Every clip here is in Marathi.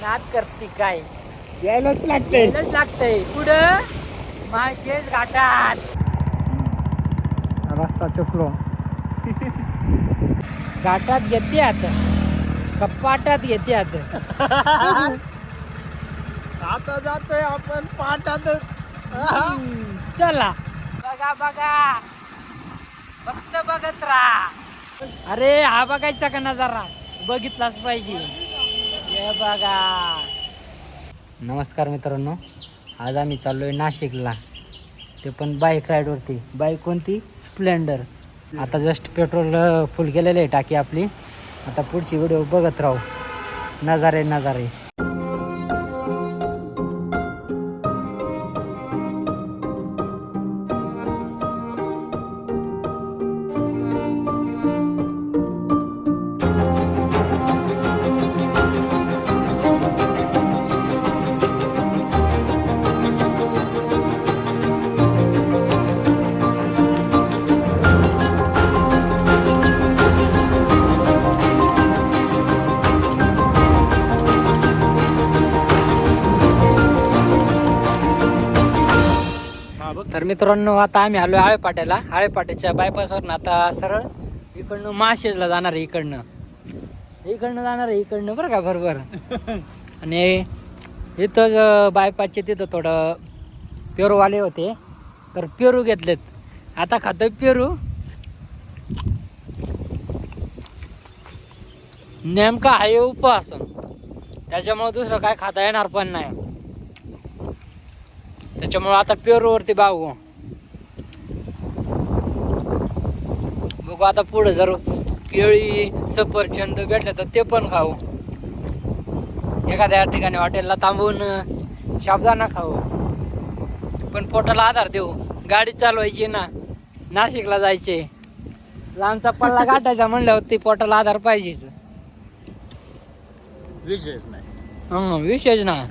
नाद करते काय? यायलाच लागते यायलाच लागतंय. पुढं माळशेज घाटात. रस्ता चुकलो. घाटात घेत्यात कपाटात घेत्यात आता. जातोय आपण पाटातच. चला. बघा बघा. फक्त बघत राहा. अरे हा बघायचा का नजारा? बघितलाच पाहिजे. हे बघा. नमस्कार मित्रांनो आज आम्ही चाललोय नाशिकला. ते पण बाईक राईडवरती बाईक कोणती? स्प्लेंडर आता जस्ट पेट्रोल फुल केलेलं आहे टाकी आपली. आता पुढची व्हिडिओ बघत राहू. नजारे नजारे. मित्रांनो आता आम्ही आलो आळेपाट्याला. आळेपाट्याच्या बायपासवरून आता सरळ इकडनं माशेजला जाणार आहे इकडनं. इकडनं जाणार आहे इकडनं बरं का बरोबर? आणि इथं बायपासचे तिथं थोडं पेरूवाले होते. तर पेरू घेतलेत. आता खातं पेरू. नेमका आहे उपवास. त्याच्यामुळे दुसरं काय खाता येणार पण नाही. त्याच्यामुळे आता पेरूवरती बागू बघू आता पुढे जर केळी सफरचंद भेटले तर ते पण खाऊ. एखाद्या ठिकाणी हॉटेलला थांबून शाबदाना खाऊ. पण पोटाला आधार देऊ. गाडी चालवायची ना नाशिकला जायचे. लांबचा पल्ला गाठायचा म्हणल्यावर ती पोटाला आधार पाहिजेच. विशेष नाही. हं विशेष ना.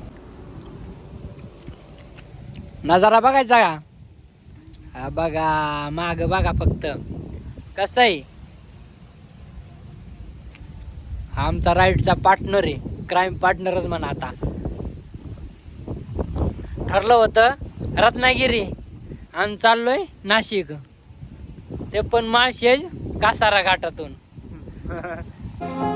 नजारा बघायचा का? हा बघा माग बघा फक्त. कसं आहे? हा आमचा राईडचा पार्टनर आहे. क्राईम पार्टनरच म्हणा आता. ठरलं होतं रत्नागिरी. आम्ही चाललोय नाशिक. ते पण माळशेज कासारा घाटातून.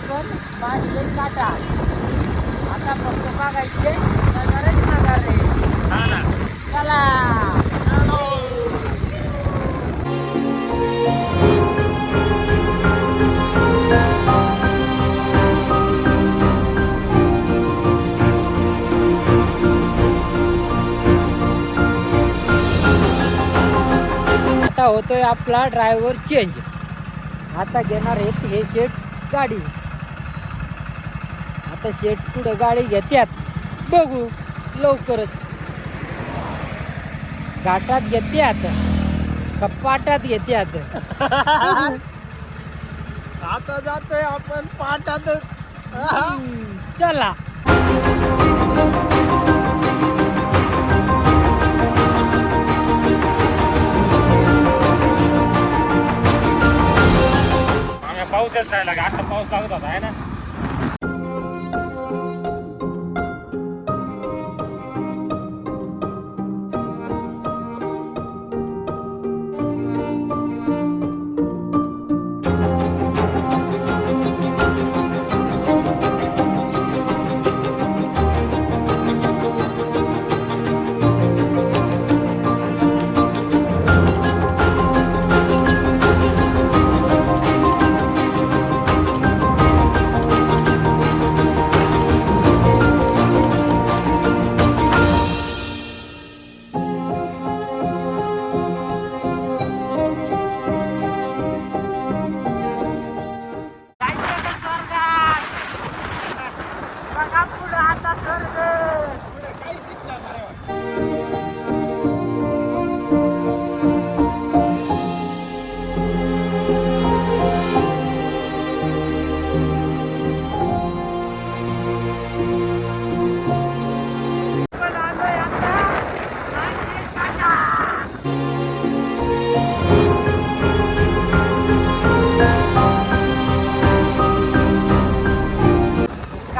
आपण माशे काटा. आता फक्त बघायचे नजारेच नजारे चला. आता होतोय आपला ड्रायव्हर चेंज आता घेणार आहेत हे शेट गाडी. आता शेट पुढं गाडी घेत्यात. बघू लवकरच. घाटात घेत्यात. कपाटात घेत्यात. आता जातोय आपण पाटातच. हम्म, चला. पाऊसच नाही लागा आता पाऊस लागत होता आहे ना?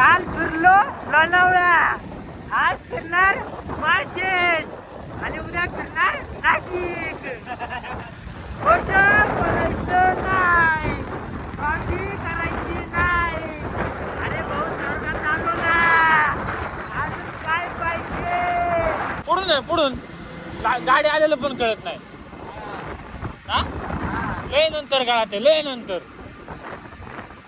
काल फिरलो लोणावळा. आज फिरणार माळशेज. आणि उद्या फिरणार नाशिक. खोटं नाही. कॉफी करायची नाही. अरे भाऊ स्वर्गात आलो ना. अजून काय पाहिजे? पुढून आहे पुढून. गाडी आलेलं पण कळत नाही. हा? लय नंतर काळात लय नंतर.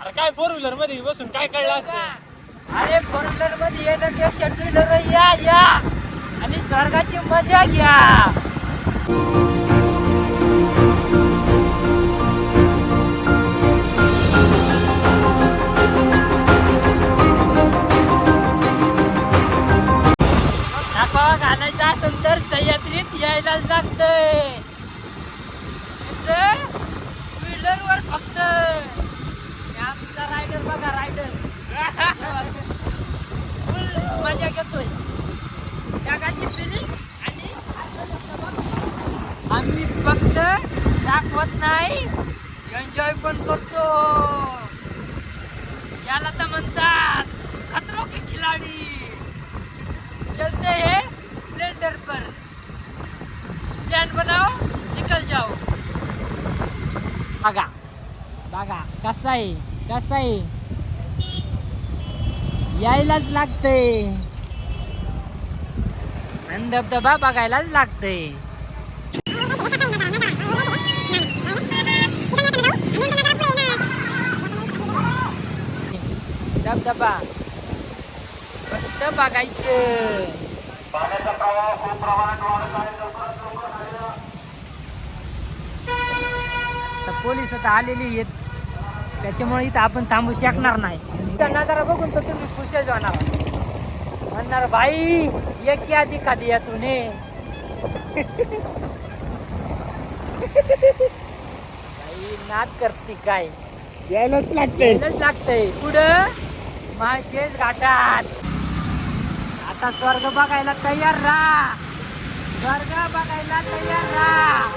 अरे काय फोर व्हीलरमध्ये बसून काय कळलं असतं? अरे फोर व्हीलरमध्ये येण्यापेक्षा टू व्हीलर या या. आणि स्वर्गाची मजा घ्या. दाखवत नाही. एन्जॉय पण करतो. याला तर म्हणतात खतरो के खिलाडी. चलते हे स्प्लेंडर पर. प्लान बनाओ निकल जाओ. बघा बघा कसा आहे कसा आहे यायलाच लागतंय धबधबा बघायलाच लागतंय धबधबा. फक्त बघायचं. तर पोलीस आता आलेली आहेत. त्याच्यामुळे इथं आपण थांबू शकणार नाही. नजारा बघून तर तुम्ही खुशच होणार. म्हणणार भाई ये क्या दिखा दिया तूने भाई नाद करते काय? यायलाच लागते यायलाच लागतंय. पुढं? माळशेज घाटात. आता स्वर्ग बघायला तयार राहा. स्वर्ग बघायला तयार राहा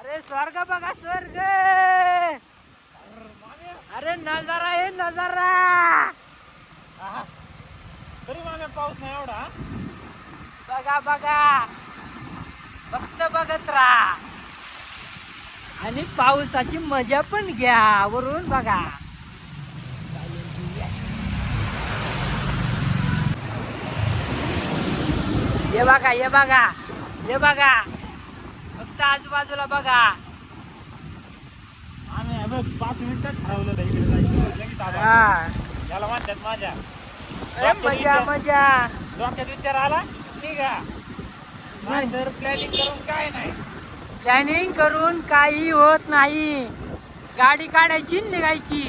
अरे स्वर्ग बघा स्वर्ग अरे नजारा आहे नजारा तरी मागे पाऊस नाही एवढा हा? बघा बघा फक्त बघत राहा आणि पावसाची मजा पण घ्या वरून बघा. ये बघा ये बघा ये बघा. फक्त आजूबाजूला बघा. आम्ही पाच मिनिटात ठरवलं होतं इकडे जायचं. लगेच आलो. याला म्हणतात माझ्या अरे मजा मजा. डोक्यात विचार आला ठीक आहे नाहीतर प्लॅनिंग करून काय नाही. प्लॅनिंग करून काही होत नाही. गाडी काढायची निघायची.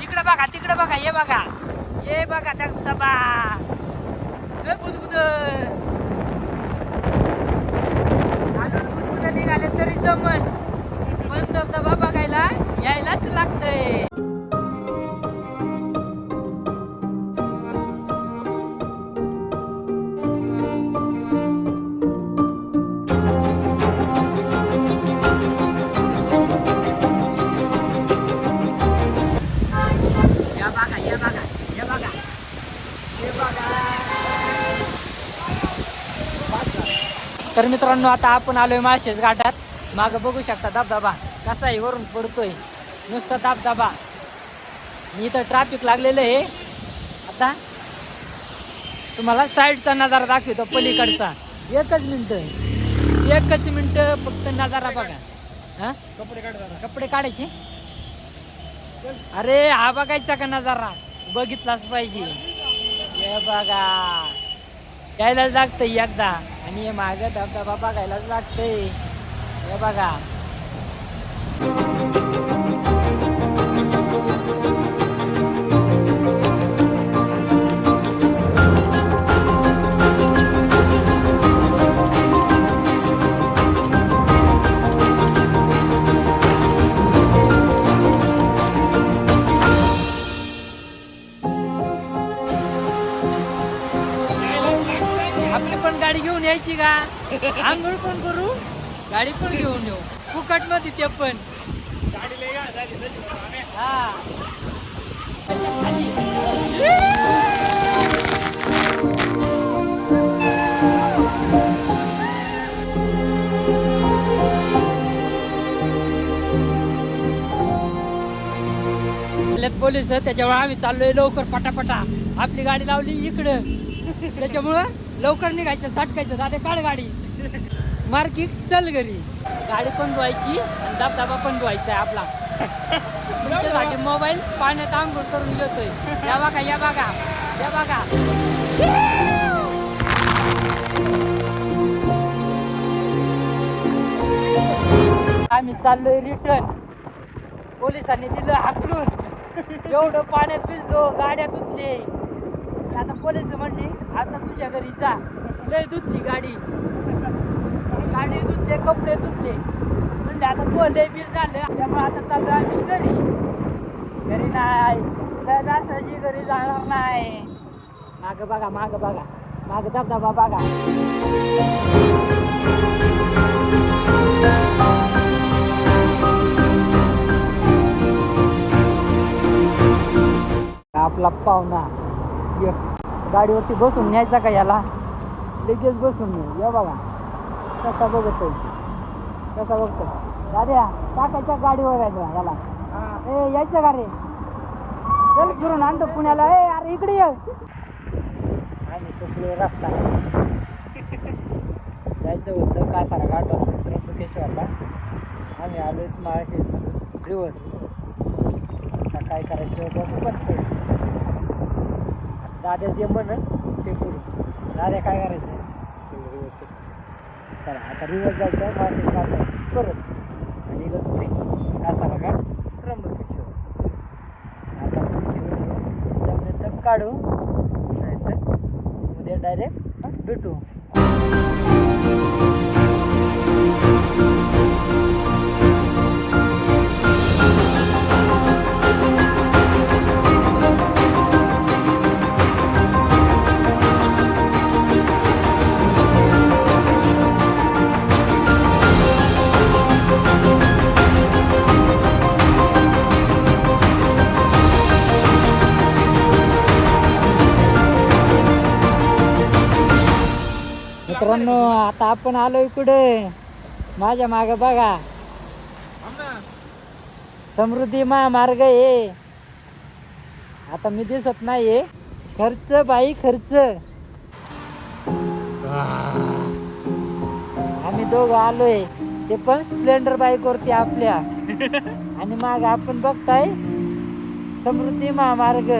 तिकडं बघा तिकडं बघा ये बघा. ये बघा धबधबा बुदबुद. घालून बुदबुद निघाले तरी जमन. पण धबधबा बघायला यायलाच लागतंय. तर मित्रांनो आता आपण आलोय माळशेज घाटात. माग बघू शकता धबधबा कसा आहे वरून पडतोय. नुसता धबधबा. इथं ट्रॅफिक लागलेलं आहे. आता तुम्हाला साईडचा नजारा दाखवतो पलीकडचा. एकच मिनिट. एकच मिनिट फक्त नजारा बघा. हा? कपडे काढ. कपडे काढायचे? अरे हा बघायचा का नजारा? बघितलाच पाहिजे. हे बघा. यायलाच लागतंय एकदा. आणि हे माग धबधबा बघायलाच लागतंय. हे बघा. आंघोळ पण करू गाडी पण घेऊन येऊ. फुकटमध्ये ते पण. पोलीस हा त्याच्यामुळे आम्ही चाललोय लवकर पटापटा. आपली गाडी लावली इकडं. त्याच्यामुळं लवकर निघायचं साठकायचं दादे काढ गाडी मार्की चल घरी. गाडी पण धुवायची आणि धबधबा पण धुवायचा आहे आपला. तुमच्यासाठी मोबाईल पाण्यात आंघोळ करून येतोय. या बघा या बघा या बघा. आम्ही चाललोय रिटर्न पोलिसांनी दिलं हाकलून. एवढं पाण्यात भिजलो गाड्या धुतले. आता पोलीस म्हणली आता तुझ्या घरी जा. लय धुतली गाडी. गाडी धुतले कपडे धुतले. म्हणजे आता तो लय बिल झालं. त्यामुळे आता चाललो आम्ही घरी. घरी नाही. लय घरी जाणार नाही. माग बघा माग बघा. माग धबधबा बघा. आपला पाहुणा गाडीवरती बसून न्यायचा का याला? लगेच बसून ये या बघा. कसा बघतो कसा बघतो दाद्या टाकायच्या गाडीवर आहे याला. ए यायचं का रे? चल फिरून आणतो पुण्याला. ए अरे इकडे ये. आणि चुकलो रस्ता. जायचं होतं कासारा असतो त्र्यंबकेश्वरला आम्ही आलो महाशेष दिवस आता काय करायचं? बघू बघतोय. दादा जे म्हण ते करू दादा काय करायचं? चला आता रिवर्स जायचं मासे जायचं परत आणि इथं पुढे कासारा घाट त्र्यंबकेश्वर आता पुढची जमले तर काढू. नाही तर उद्या डायरेक्ट भेटू. मित्रांनो आता आपण आलो इकडे माझ्या माग बघा. समृद्धी महामार्ग आहे. आता मी दिसत नाहीये. खर्च बाई खर्च. आम्ही दोघं आलोय. ते पण स्प्लेंडर बाईक वरती आपल्या. आणि माग आपण बघताय समृद्धी महामार्ग.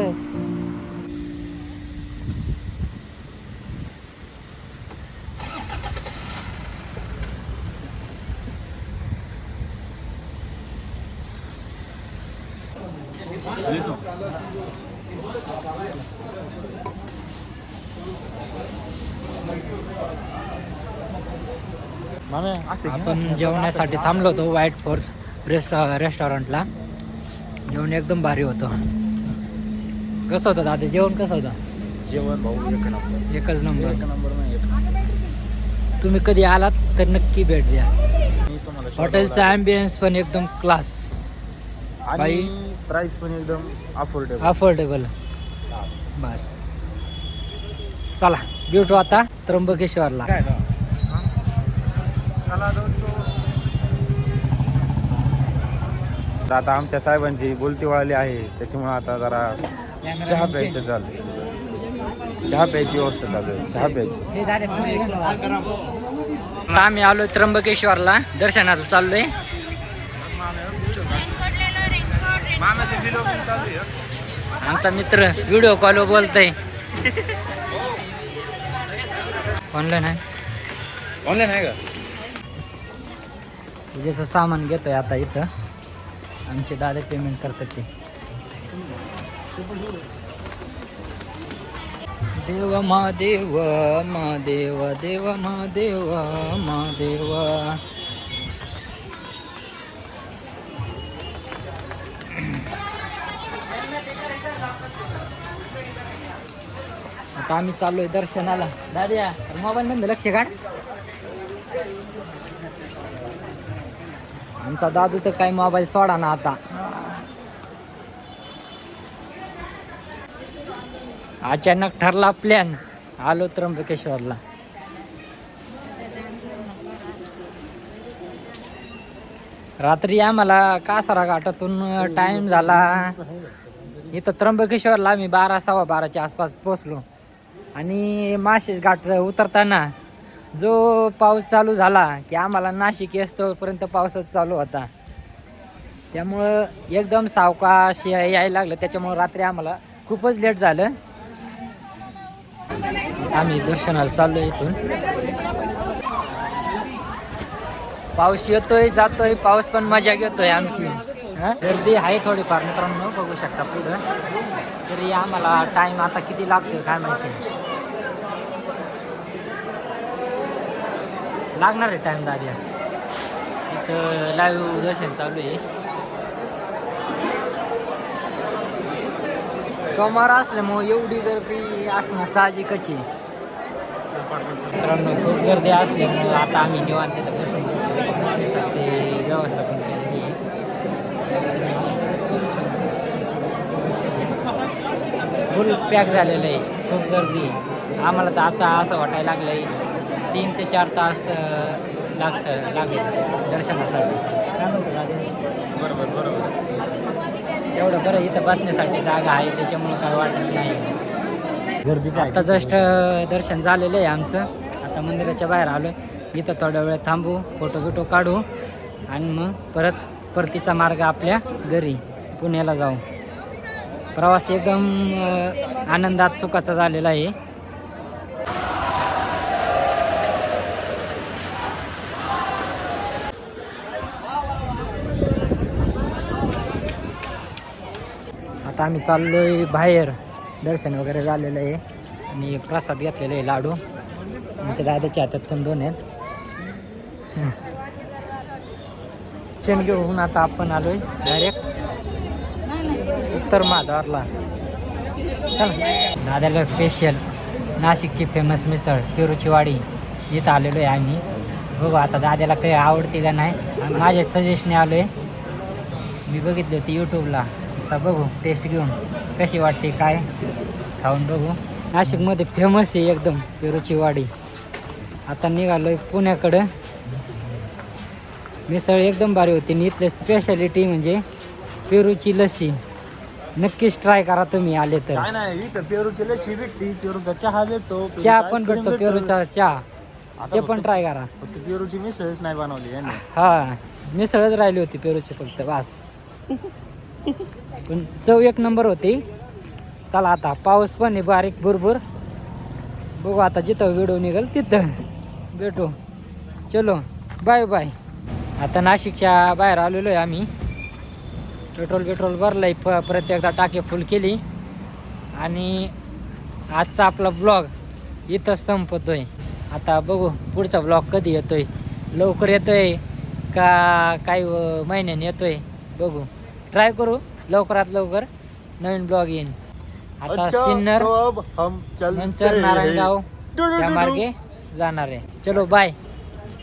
आपण जेवणासाठी थांबलो होतो व्हाईट फोर्स रेस रेस्टॉरंटला जेवण एकदम भारी होतं. कसं होतं दादा? जेवण कसं होतं? जेवण भाऊ एक नंबर. एकच नंबर. एक नंबर नाही तुम्ही कधी आलात तर नक्की भेट द्या. हॉटेलचा ॲम्बियन्स पण एकदम क्लास बाई- आणि प्राइस पण एकदम अफोर्डेबल अफोर्डेबल बस. चला भेटू आता त्र्यंबकेश्वरला. काय आता आमच्या साहेबांची बोलती वळाली आहे त्याच्यामुळे आता जरा चहा प्यायचं चालू चहा प्यायची व्यवस्था चालू आहे. चहा प्यायची. आता आम्ही आलोय त्र्यंबकेश्वरला. दर्शनाला चाललोय. आमचा मित्र व्हिडिओ कॉल बोलतय. ऑनलाईन आहे. ऑनलाईन आहे का? पूजेचं सामान घेतोय आता इथं. आमचे दादा पेमेंट करतात ते. देव महादेव महादेव देव महादेव महादेव. तर आम्ही चाललोय दर्शनाला. दाद्या मोबाईल मधलं लक्ष काढ. आमचा दादू तर काही मोबाईल सोडा ना आता. अचानक ठरला प्लॅन आलो त्र्यंबकेश्वरला. रात्री आम्हाला कासरा घाटातून टाइम झाला. इथं त्र्यंबकेश्वरला आम्ही बारा सव्वा बाराच्या आसपास पोचलो आणि माशेस घाट उतरताना जो पाऊस चालू झाला की आम्हाला नाशिक येस्तोपर्यंत पाऊसच चालू होता. त्यामुळं एकदम सावकाश या- यायला लागलं. त्याच्यामुळं रात्री आम्हाला खूपच लेट झालं. आम्ही दर्शनाला चाललो इथून. पाऊस येतोय जातोय पाऊस पण मजा घेतोय आमची. गर्दी आहे थोडीफार मित्रांनो बघू शकता पुढं. तरी आम्हाला टाइम आता किती लागतोय काय माहिती. लागणार आहे टाईम दाद्या इथं लाईव्ह दर्शन चालू आहे. सोमवार असल्यामुळं एवढी गर्दी असणं साहजिकच आहे. मित्रांनो खूप गर्दी असल्यामुळं आता आम्ही निवांत तिथं बसून बसण्यासाठी व्यवस्था पण केलेली आहे. फुल पॅक झालेलं आहे. खूप गर्दी आहे. आम्हाला तर आता असं वाटायला लागलं आहे तीन ते चार तास लागतं लागेल दर्शनासाठी. काय म्हणतो दादा? बरोबर बरोबर. एवढं बरं इथं बसण्यासाठी जागा आहे त्याच्यामुळे काय वाटत नाही. गर्दी आता जस्ट दर्शन झालेलं आहे आमचं. आता मंदिराच्या बाहेर आलो इथं थोड्या वेळ थांबू फोटो बिटो काढू आणि मग परत परतीचा मार्ग आपल्या घरी पुण्याला जाऊ. प्रवास एकदम आनंदात सुखाचा झालेला आहे. आता आम्ही चाललो आहे बाहेर. दर्शन वगैरे झालेलं आहे. आणि प्रसाद घेतलेला आहे लाडू. आमच्या दादाच्या हातात पण दोन आहेत. चेन घेऊन आता आपण आलोय डायरेक्ट उत्तर माधवारला चल. दादाला स्पेशल नाशिकची फेमस मिसळ पेरूची वाडी इथं आलेलो आहे आम्ही. बघू आता दादाला काही आवडते का नाही. आणि माझ्या सजेशने आलो आहे मी बघितली होती यूट्यूबला आता बघू टेस्ट घेऊन. कशी वाटते काय? खाऊन बघू. नाशिकमध्ये फेमस आहे एकदम पेरूची वाडी आता निघालोय पुण्याकडं. मिसळ एकदम भारी होती. आणि इथलं स्पेशालिटी म्हणजे पेरूची लस्सी. नक्कीच ट्राय करा तुम्ही आले तर. काय नाही इथं पेरूची लशी भेटती. पेरूचा चहा भेटतो चहा पण भेटतो पेरूचा चहा. ते पण ट्राय करा. फक्त पेरूची मिसळच नाही बनवली यांनी हा मिसळच राहिली होती पेरूची फक्त बास. पण चव एक नंबर होती. चला आता पाऊस पण आहे बारीक भरभर. बघू आता जिथं व्हिडिओ निघेल तिथं. भेटू. चलो बाय बाय आता नाशिकच्या बाहेर आलेलो आहे आम्ही. पेट्रोल पेट्रोल भरलंय प प्रत्येकदा टाके फुल केली. आणि आजचा आपला ब्लॉग इथंच संपतोय. आता बघू पुढचा ब्लॉग कधी येतोय. लवकर येतोय का काही महिन्याने महिन्याने येतोय. बघू. ट्राय करू. लवकरात लवकर नवीन ब्लॉग येईन. आता सिन्नर मंचर नारायणगाव या मार्गे जाणार आहे. चलो बाय